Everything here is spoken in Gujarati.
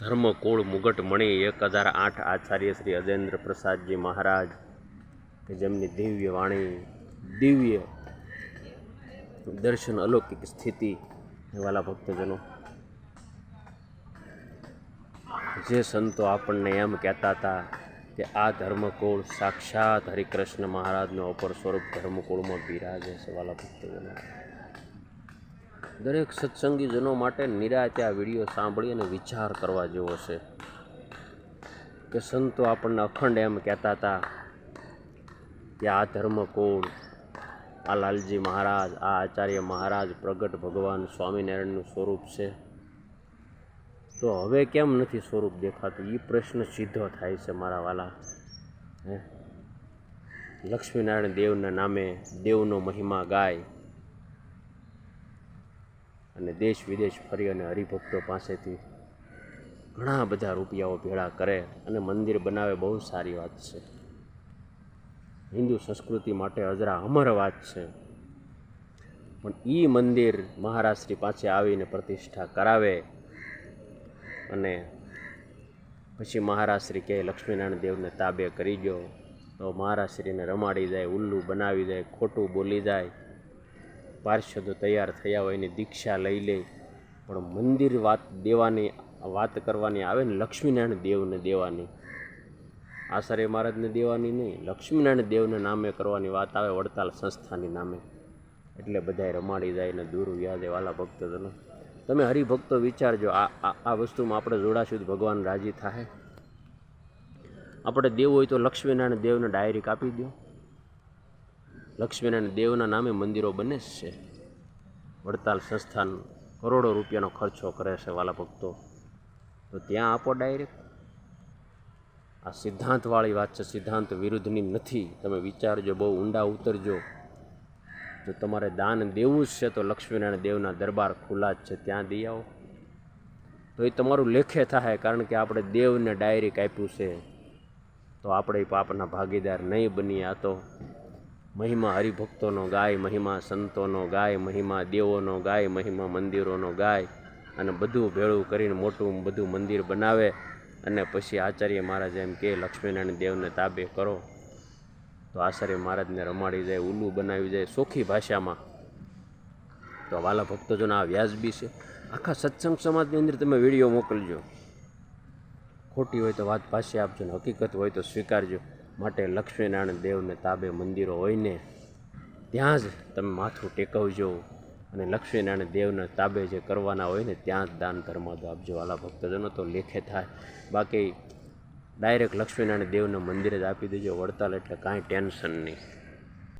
ધર્મકુળ મુગટમણી એક હજાર આઠ આચાર્ય શ્રી અજેન્દ્ર પ્રસાદજી મહારાજ, કે જેમની દિવ્ય વાણી, દિવ્ય દર્શન અલૌકિક સ્થિતિ, વાલા ભક્તજનો. જે સંતો આપણને એમ કહેતા હતા કે આ ધર્મકુળ સાક્ષાત હરિકૃષ્ણ મહારાજનો અપર સ્વરૂપ ધર્મકુળમાં બિરાજે છે, વાલા ભક્તજનો. દરેક સત્સંગીજનો માટે નિરાતે આ વીડિયો સાંભળી અને વિચાર કરવા જેવો છે. કે સંતો આપણને અખંડ એમ કહેતા હતા કે આ ધર્મકુળ આ લાલજી મહારાજ, આ આચાર્ય મહારાજ પ્રગટ ભગવાન સ્વામિનારાયણનું સ્વરૂપ છે. તો હવે કેમ નથી સ્વરૂપ દેખાતું? એ પ્રશ્ન સીધો થાય છે મારા વાલા. હે? લક્ષ્મીનારાયણ દેવના નામે દેવનો મહિમા ગાય. અને દેશ વિદેશ ફરી અને હરિભક્તો પાસેથી ઘણા બધા રૂપિયાઓ ભેળા કરે અને મંદિર બનાવે બહુ સારી વાત છે. હિન્દુ સંસ્કૃતિ માટે અજરા અમર વાત છે. પણ એ મંદિર મહારાજશ્રી પાસે આવીને પ્રતિષ્ઠા કરાવે અને પછી મહારાજશ્રી કહે, લક્ષ્મીનારાયણ દેવને તાબે કરી ગયો તો મહારાજશ્રીને રમાડી જાય, ઉલ્લુ બનાવી જાય ખોટું બોલી જાય. પાર્ષદો તૈયાર થયા હોય એની દીક્ષા લઈ લે. પણ મંદિર વાત દેવાની, વાત કરવાની આવે ને લક્ષ્મીનારાયણ દેવને દેવાની. આચાર્ય મહારાજને દેવાની નહીં, લક્ષ્મીનારાયણ દેવને નામે કરવાની વાત આવે વડતાલ સંસ્થાની નામે. એટલે બધાએ રમાડી જાય ને દૂર વ્યાજે વાલા ભક્તોને. તમે હરિભક્તો વિચારજો, આ આ આ વસ્તુમાં આપણે જોડાશું ભગવાન રાજી થાય આપણે દેવું હોય તો લક્ષ્મીનારાયણ દેવને ડાયરી આપી દો લક્ષ્મીનારાયણ દેવના નામે મંદિરો બને છે. વડતાલ સંસ્થાન કરોડો રૂપિયાનો ખર્ચો કરે છે વાલા ભક્તો. તો ત્યાં આપો ડાયરેક્ટ આ સિદ્ધાંતવાળી વાત છે, સિદ્ધાંત વિરુદ્ધની નથી. તમે વિચારજો, બહુ ઊંડા ઉતરજો. જો તમારે દાન દેવું જ છે, તો લક્ષ્મીનારાયણ દેવના દરબાર ખુલ્લા જ છે. ત્યાં દઈ આવો. તો એ તમારું લેખે થાય, કારણ કે આપણે દેવને ડાયરેક્ટ આપ્યું છે. તો આપણે પાપના ભાગીદાર નહીં બનીએ આ તો મહિમા હરિભક્તોનો ગાય, મહિમા સંતોનો ગાય, મહિમા દેવોનો ગાય, મહિમા મંદિરોનો ગાય. અને બધું ભેળું કરીને મોટું બધું મંદિર બનાવે. અને પછી આચાર્ય મહારાજ એમ કે લક્ષ્મીનારાયણ દેવને તાબે કરો. તો આચાર્ય મહારાજને રમાડી જાય, ઉલ્લું બનાવી જાય સોખી ભાષામાં. તો વાલા ભક્તજોને આ વ્યાજબી છે. આખા સત્સંગ સમાજની અંદર તમે વીડિયો મોકલજો. ખોટી હોય તો વાત પાસે આપજો ને હકીકત હોય તો સ્વીકારજો. માટે લક્ષ્મીનારાયણ દેવને તાબે મંદિરો હોય ને, ત્યાં જ તમે માથું ટેકવજો અને લક્ષ્મીનારાયણ દેવને તાબે જે કરવાના હોય ને, ત્યાં જ દાન ધર્મ આપજો. આલા ભક્તજનો તો લેખે થાય. બાકી ડાયરેક્ટ લક્ષ્મીનારાયણ દેવના મંદિરે જ આપી દેજો. વડતાલ એટલે કાંઈ ટેન્શન નહીં.